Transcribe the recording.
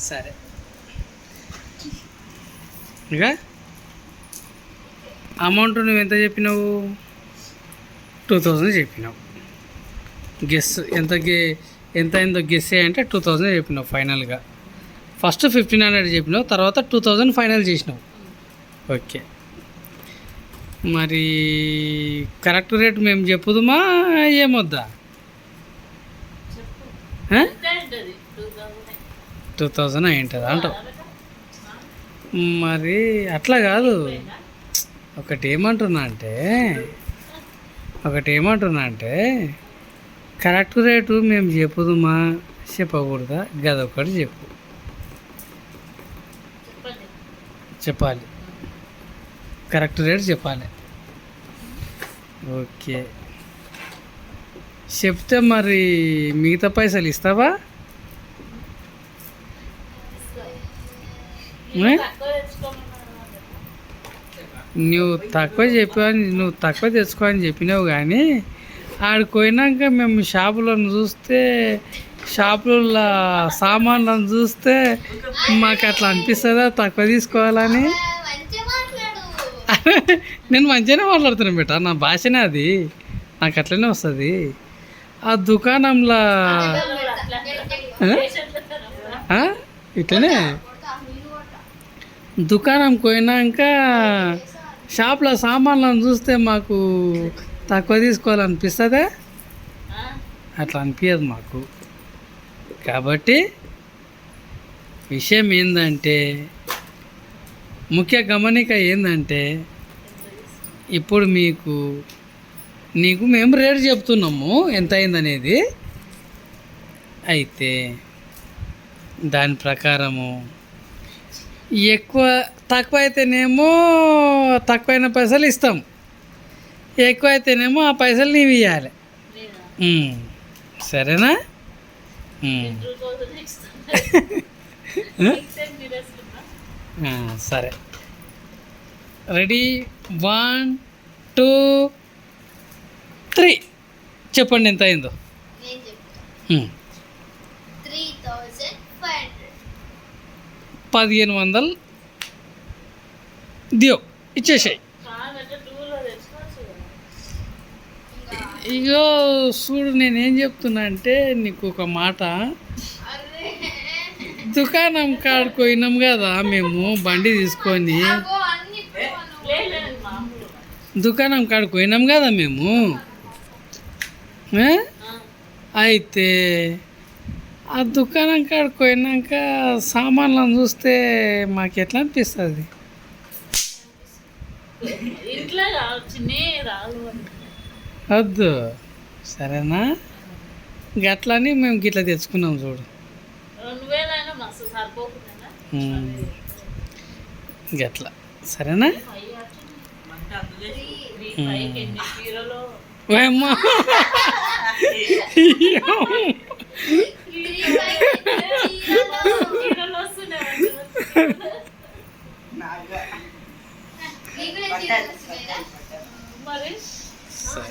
సరే. ఇక? అమౌంట్ నువ్వు ఎంత చెప్పినావు? టూ థౌజండ్ చెప్పినావు. గెస్ ఎంత గే ఎంత అయిందో గెస్ అంటే టూ థౌజండ్ చెప్పినావు ఫైనల్గా. ఫస్ట్ ఫిఫ్టీన్ హండ్రెడ్ చెప్పినావు తర్వాత టూ థౌజండ్ ఫైనల్ చేసినావు. ఓకే. మరి కరెక్ట్ రేట్ మేము చెప్పుదుమా? ఏమొద్దా? టూ థౌజండ్ అయి ఉంటుంది అంటావు. మరి అట్లా కాదు. ఒకటి ఏమంటున్నా అంటే ఒకటి ఏమంటున్నా అంటే కరెక్ట్ రేటు మేము చెప్పుదుమా? చెప్పకూడదా? గదొకటి చెప్పు. చెప్పాలి. కరెక్ట్ రేట్ చెప్పాలి. ఓకే. చెప్తే మరి మిగతా పైసలు ఇస్తావా? నువ్వు తక్కువ చెప్పావని నువ్వు తక్కువ తెచ్చుకో అని చెప్పినావు కానీ ఆడికి పోయినాక మేము షాపులను చూస్తే షాపులలో సామాన్లను చూస్తే మాకు అట్లా అనిపిస్తుందా తక్కువ తీసుకోవాలని? నేను మంచిగానే మాట్లాడుతున్నాను బేట నా భాషనే అది నాకు అట్లనే వస్తుంది. ఆ దుకాణంలో? ఇట్లనే? దుకాణం పోయినాక షాప్లో సామాన్లను చూస్తే మాకు తక్కువ తీసుకోవాలనిపిస్తుందా? అట్లా అనిపించదు మాకు. కాబట్టి విషయం ఏంటంటే ముఖ్య గమనిక ఏంటంటే ఇప్పుడు మీకు నీకు మేము రేటు చెప్తున్నాము ఎంత అయిందనేది. అయితే దాని ప్రకారము ఎక్కువ తక్కువ అయితేనేమో తక్కువైన పైసలు ఇస్తాం. ఎక్కువ అయితేనేమో ఆ పైసలు నీవు ఇవ్వాలి. సరేనా? సరే. రెడీ? One two three. చెప్పండి ఎంత అయిందో. త్రీ థౌజండ్ పదిహేను వందలు దియో ఇచ్చేసాయి. ఇగో చూడు నేనేం చెప్తున్నా అంటే నీకు ఒక మాట. దుకాణం కాడికి పోయినాం కదా మేము బండి తీసుకొని. దుకాణం కాడికి పోయినాం కదా మేము. అయితే ఆ దుకాణం కాడికి పోయినాక సామాన్లను చూస్తే మాకు ఎట్లా అనిపిస్తుంది? వద్దు. సరేనా? గట్లని మేము గిట్లా తెచ్చుకున్నాం చూడు. గట్లా. సరేనా? Three Paris? So.